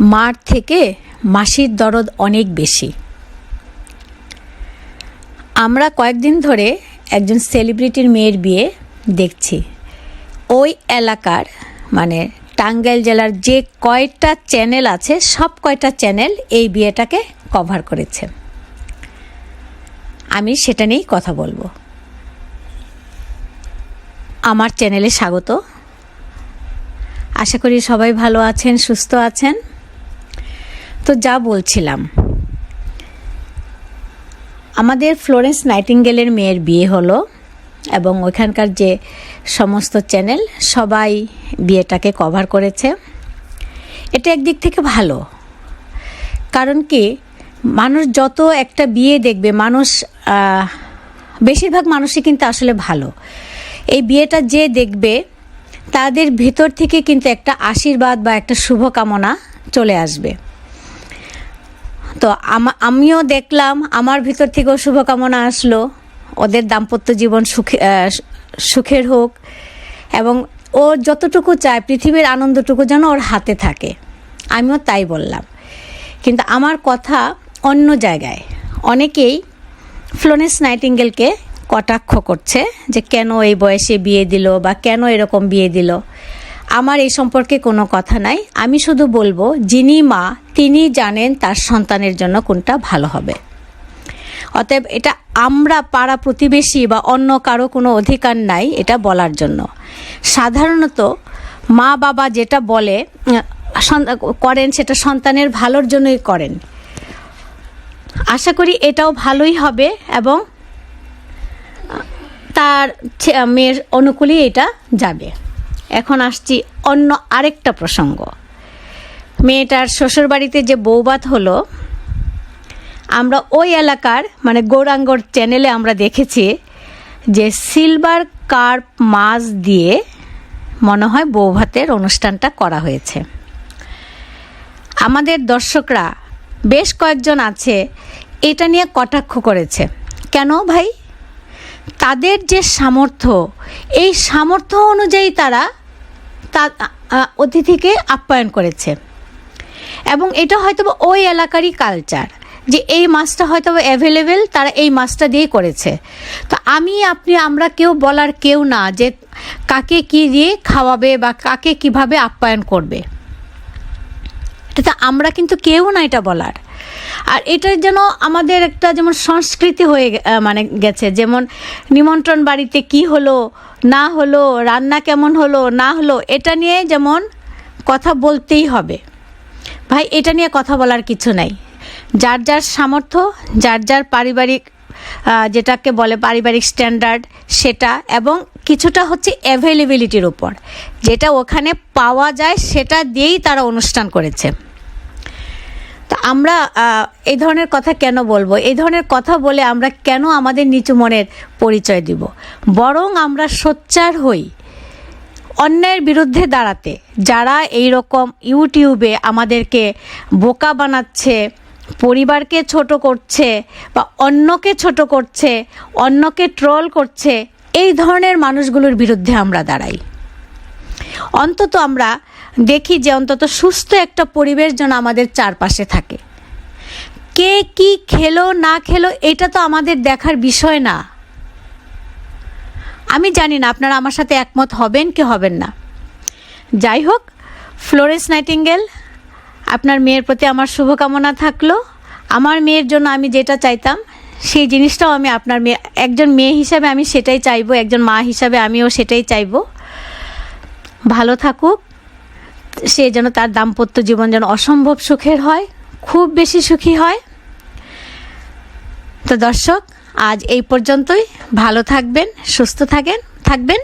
মার থেকে মাসির দরদ অনেক বেশি। আমরা কয়েকদিন ধরে একজন সেলিব্রিটির মেয়ের বিয়ে দেখছি। ওই এলাকার মানে টাঙ্গাইল জেলার যে কয়টা চ্যানেল আছে, সব কয়টা চ্যানেল এই বিয়েটাকে কভার করেছে। আমি সেটা নিয়েই কথা বলব। আমার চ্যানেলে স্বাগত। আশা করি সবাই ভালো আছেন, সুস্থ আছেন। তো যা বলছিলাম। আমাদের ফ্লোরেন্স নাইটিঙ্গেলের মেয়ের বিয়ে হলো এবং ওইখানকার যে সমস্ত চ্যানেল, সবাই বিয়েটাকে কভার করেছে। এটা একদিক থেকে ভালো। কারণ কি, মানুষ যত একটা বিয়ে দেখবে, মানুষ বেশিরভাগ মানুষই কিন্তু আসলে ভালো। এই বিয়েটা যে দেখবে, তাদের ভেতর থেকে কিন্তু একটা আশীর্বাদ বা একটা শুভকামনা চলে আসবে। তো আমিও দেখলাম, আমার ভিতর থেকেও শুভকামনা আসলো। ওদের দাম্পত্য জীবন সুখে সুখের হোক এবং ও যতটুকু চায়, পৃথিবীর আনন্দটুকু যেন ওর হাতে থাকে। আমিও তাই বললাম। কিন্তু আমার কথা অন্য জায়গায়। অনেকেই ফ্লোরেন্স নাইটিঙ্গেলকে কটাক্ষ করছে যে কেন এই বয়সে বিয়ে দিল বা কেন এরকম বিয়ে দিল। আমার এই সম্পর্কে কোনো কথা নাই। আমি শুধু বলব, যিনি মা, তিনি জানেন তার সন্তানের জন্য কোনটা ভালো হবে। অতএব এটা আমরা পাড়া প্রতিবেশী বা অন্য কারও কোনো অধিকার নাই এটা বলার জন্য। সাধারণত মা বাবা যেটা বলে করেন সেটা সন্তানের ভালোর জন্যই করেন। আশা করি এটাও ভালোই হবে এবং তার মেয়ের অনুকূলেই এটা যাবে। এখন আসছি অন্য আরেকটা প্রসঙ্গ। মেয়েটার শ্বশুরবাড়িতে যে বৌবাত হলো, আমরা ওই এলাকার মানে গৌরাঙ্গর চ্যানেলে আমরা দেখেছি যে সিলভার কার্প মাছ দিয়ে মনে হয় বৌভাতের অনুষ্ঠানটা করা হয়েছে। আমাদের দর্শকরা, বেশ কয়েকজন আছে, এটা নিয়ে কটাক্ষ করেছে। কেন ভাই? তাদের যে সামর্থ্য, এই সামর্থ্য অনুযায়ী তারা তা অতিথিকে আপ্যায়ন করেছে। এবং এটা হয়তো ওই এলাকারই কালচার যে এই মাছটা হয়তো অ্যাভেলেবেল তারা এই মাছটা দিয়েই করেছে। তো আমি, আপনি, আমরা কেউ বলার কেউ না যে কাকে কি দিয়ে খাওয়াবে বা কাকে কীভাবে আপ্যায়ন করবে। এটা আমরা কিন্তু কেউ না এটা বলার। আর এটা যেন আমাদের একটা যেমন সংস্কৃতি হয়ে মানে গেছে, যেমন নিমন্ত্রণ বাড়িতে কি হলো, না হলো, রান্না কেমন হলো, না হলো, এটা নিয়ে যেমন কথা বলতেই হবে। ভাই, এটা নিয়ে কথা বলার কিছু নাই। যার যার সামর্থ্য, যার যার পারিবারিক যেটাকে বলে পারিবারিক স্ট্যান্ডার্ড, সেটা এবং কিছুটা হচ্ছে অ্যাভেলেবিলিটির উপর। যেটা ওখানে পাওয়া যায়, সেটা দিয়েই তারা অনুষ্ঠান করেছে। আমরা এই ধরনের কথা কেন বলব? এই ধরনের কথা বলে আমরা কেন আমাদের নিচু মনের পরিচয় দিব? বরং আমরা সোচ্চার হই অন্যায়ের বিরুদ্ধে দাঁড়াতে। যারা এই রকম ইউটিউবে আমাদেরকে বোকা বানাচ্ছে, পরিবারকে ছোট করছে বা অন্যকে ছোট করছে, অন্যকে ট্রল করছে, এই ধরনের মানুষগুলোর বিরুদ্ধে আমরা দাঁড়াই। অন্তত আমরা দেখি যে অন্তত সুস্থ একটা পরিবেশ যেন আমাদের চারপাশে থাকে। কে কি খেলো, না খেলো, এটা তো আমাদের দেখার বিষয় না। আমি জানি না, আপনারা আমার সাথে একমত হবেন কি হবেন না। যাই হোক, ফ্লোরেন্স নাইটিঙ্গেল, আপনার মেয়ের প্রতি আমার শুভকামনা থাকল। আমার মেয়ের জন্য আমি যেটা চাইতাম, সেই জিনিসটাও আমি আপনার মেয়ে, একজন মেয়ে হিসাবে আমি সেটাই চাইব, একজন মা হিসাবে আমিও সেটাই চাইব। ভালো থাকুক। সে যেন তার দাম্পত্য জীবন যেন অসম্ভব সুখের হয়, খুব বেশি সুখী হয়। তো দর্শক, আজ এই পর্যন্তই। ভালো থাকবেন, সুস্থ থাকেন, থাকবেন।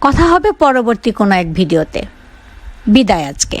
কথা হবে পরবর্তী কোনো এক ভিডিওতে। বিদায় আজকে।